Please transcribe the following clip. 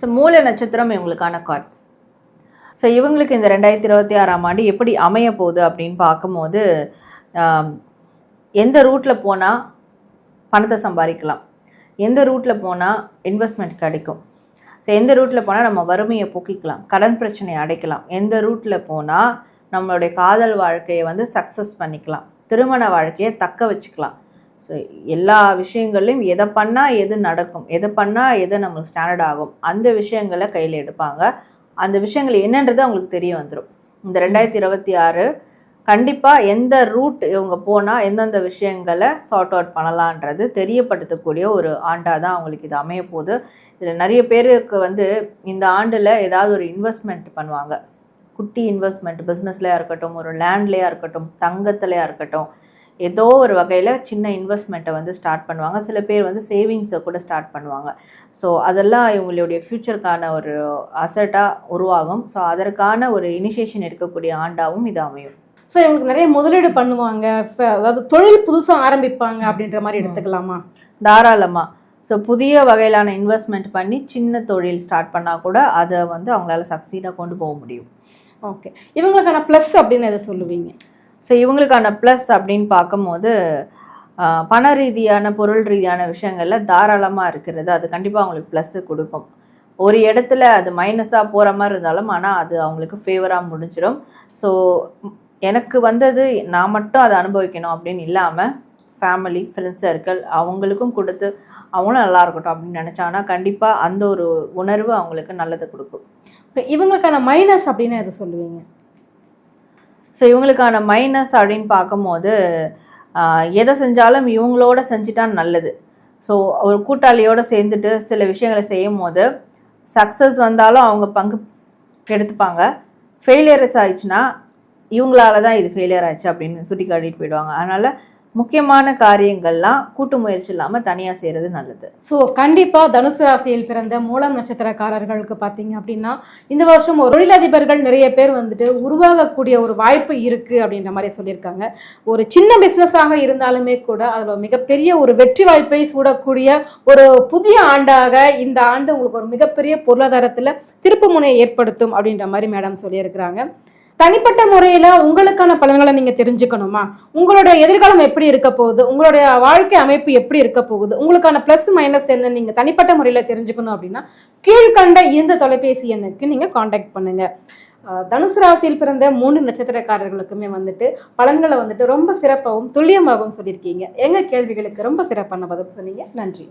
So மூல நட்சத்திரம் இவங்களுக்கான கார்ட்ஸ் ஸோ இவங்களுக்கு இந்த ரெண்டாயிரத்தி இருபத்தி ஆறாம் ஆண்டு எப்படி அமைய போகுது அப்படின்னு பார்க்கும்போது எந்த ரூட்டில் போனால் பணத்தை சம்பாதிக்கலாம். எந்த ரூட்டில் போனால் இன்வெஸ்ட்மெண்ட் கிடைக்கும். ஸோ எந்த ரூட்டில் போனால் நம்ம வறுமையை போக்கிக்கலாம் கடன் பிரச்சனையை அடைக்கலாம். எந்த ரூட்டில் போனால் நம்மளுடைய காதல் வாழ்க்கையை வந்து சக்ஸஸ் பண்ணிக்கலாம். திருமண வாழ்க்கையை தக்க வச்சுக்கலாம். ஸோ எல்லா விஷயங்கள்லையும் எதை பண்ணால் எது நடக்கும்? எதை பண்ணால் எது நம்மளுக்கு ஸ்டாண்டர்ட் ஆகும்? அந்த விஷயங்களை கையில் எடுப்பாங்க. அந்த விஷயங்கள் என்னன்றது அவங்களுக்கு தெரிய வந்துடும் இந்த ரெண்டாயிரத்தி இருபத்தி ஆறு கண்டிப்பாக எந்த ரூட் இவங்க போனால் எந்தெந்த விஷயங்களை சார்ட் அவுட் பண்ணலான்றது தெரியப்படுத்தக்கூடிய ஒரு ஆண்டாக தான் அவங்களுக்கு இது அமைய போகுது. இதில் நிறைய பேருக்கு வந்து இந்த ஆண்டில் ஏதாவது ஒரு இன்வெஸ்ட்மெண்ட் பண்ணுவாங்க. குட்டி இன்வெஸ்ட்மெண்ட் பிஸ்னஸ்லையாக இருக்கட்டும் ஒரு லேண்ட்லேயா இருக்கட்டும் தங்கத்துலையா இருக்கட்டும் ஏதோ ஒரு வகையில் சின்ன இன்வெஸ்ட்மெண்ட்டை வந்து ஸ்டார்ட் பண்ணுவாங்க. சில பேர் வந்து சேவிங்ஸை கூட ஸ்டார்ட் பண்ணுவாங்க. ஸோ அதெல்லாம் இவங்களுடைய ஃப்யூச்சருக்கான ஒரு அசட்டாக உருவாகும். ஸோ அதற்கான ஒரு இனிஷியேஷன் எடுக்கக்கூடிய ஆண்டாகவும் இது அமையும். ஸோ இவங்களுக்கு நிறைய முதலீடு பண்ணுவாங்க. அதாவது தொழில் புதுசா ஆரம்பிப்பாங்க அப்படின்ற மாதிரி எடுத்துக்கலாமா? தாராளமாக ஸோ புதிய வகையிலான இன்வெஸ்ட்மெண்ட் பண்ணி சின்ன தொழில் ஸ்டார்ட் பண்ணால் கூட அதை வந்து அவங்களால சக்சீடாக கொண்டு போக முடியும். ஓகே இவங்களுக்கான ப்ளஸ் அப்படின்னு எதை சொல்லுவீங்க? ஸோ இவங்களுக்கான ப்ளஸ் அப்படின்னு பார்க்கும்போது பண ரீதியான பொருள் ரீதியான விஷயங்களில் தாராளமாக இருக்கிறது. அது கண்டிப்பாக அவங்களுக்கு ப்ளஸ்ஸு கொடுக்கும். ஒரு இடத்துல அது மைனஸாக போகிற மாதிரி இருந்தாலும் ஆனால் அது அவங்களுக்கு ஃபேவராக முடிஞ்சிடும் ஸோ எனக்கு வந்தது நான் மட்டும் அதை அனுபவிக்கணும் அப்படின்னு இல்லாமல் ஃபேமிலி ஃப்ரெண்ட்ஸ் சர்க்கிள் அவங்களுக்கும் கொடுத்து அவங்களும் நல்லா இருக்கட்டும் அப்படின்னு நினச்சாங்கன்னா கண்டிப்பாக அந்த ஒரு உணர்வு அவங்களுக்கு நல்லது கொடுக்கும். இவங்களுக்கான மைனஸ் அப்படின்னு எதை சொல்லுவீங்க? ஸோ இவங்களுக்கான மைனஸ் அப்படின்னு பார்க்கும்போது எதை செஞ்சாலும் இவங்களோட செஞ்சுட்டா நல்லது. ஸோ ஒரு கூட்டாளியோடு சேர்ந்துட்டு சில விஷயங்களை செய்யும் போது சக்ஸஸ் வந்தாலும் அவங்க பங்கு எடுத்துப்பாங்க ஃபெயிலியர்ஸ் ஆயிடுச்சுன்னா இவங்களால தான் இது ஃபெயிலியர் ஆயிடுச்சு அப்படின்னு சுட்டி காட்டிட்டு போயிடுவாங்க. அதனால் முக்கியமான காரியங்கள்லாம் கூட்டு முயற்சி இல்லாமல் தனியாக செய்கிறது நல்லது. ஸோ கண்டிப்பாக தனுசு ராசியில் பிறந்த மூலம் நட்சத்திரக்காரர்களுக்கு பார்த்தீங்க அப்படின்னா இந்த வருஷம் ஒரு தொழிலதிபர்கள் நிறைய பேர் வந்துட்டு உருவாகக்கூடிய ஒரு வாய்ப்பு இருக்குது அப்படின்ற மாதிரி சொல்லியிருக்காங்க. ஒரு சின்ன பிஸ்னஸாக இருந்தாலுமே கூட அதில் மிகப்பெரிய ஒரு வெற்றி வாய்ப்பை சூடக்கூடிய ஒரு புதிய ஆண்டாக இந்த ஆண்டு உங்களுக்கு ஒரு மிகப்பெரிய பொருளாதாரத்தில் திருப்பு முனையை ஏற்படுத்தும் அப்படின்ற மாதிரி மேடம் சொல்லியிருக்கிறாங்க. தனிப்பட்ட முறையில் உங்களுக்கான பலன்களை நீங்கள் தெரிஞ்சுக்கணுமா? உங்களோட எதிர்காலம் எப்படி இருக்க போகுது? உங்களுடைய வாழ்க்கை அமைப்பு எப்படி இருக்க போகுது? உங்களுக்கான ப்ளஸ் மைனஸ் என்ன நீங்கள் தனிப்பட்ட முறையில் தெரிஞ்சுக்கணும் அப்படின்னா கீழ்கண்ட இந்த தொலைபேசி எண்ணுக்கு நீங்கள் காண்டாக்ட் பண்ணுங்க. தனுசு ராசியில் பிறந்த மூணு நட்சத்திரக்காரர்களுக்குமே வந்துட்டு பலன்களை வந்துட்டு ரொம்ப சிறப்பாகவும் துல்லியமாகவும் சொல்லியிருக்கீங்க. எங்கள் கேள்விகளுக்கு ரொம்ப சிறப்பான பதில் சொன்னீங்க. நன்றி.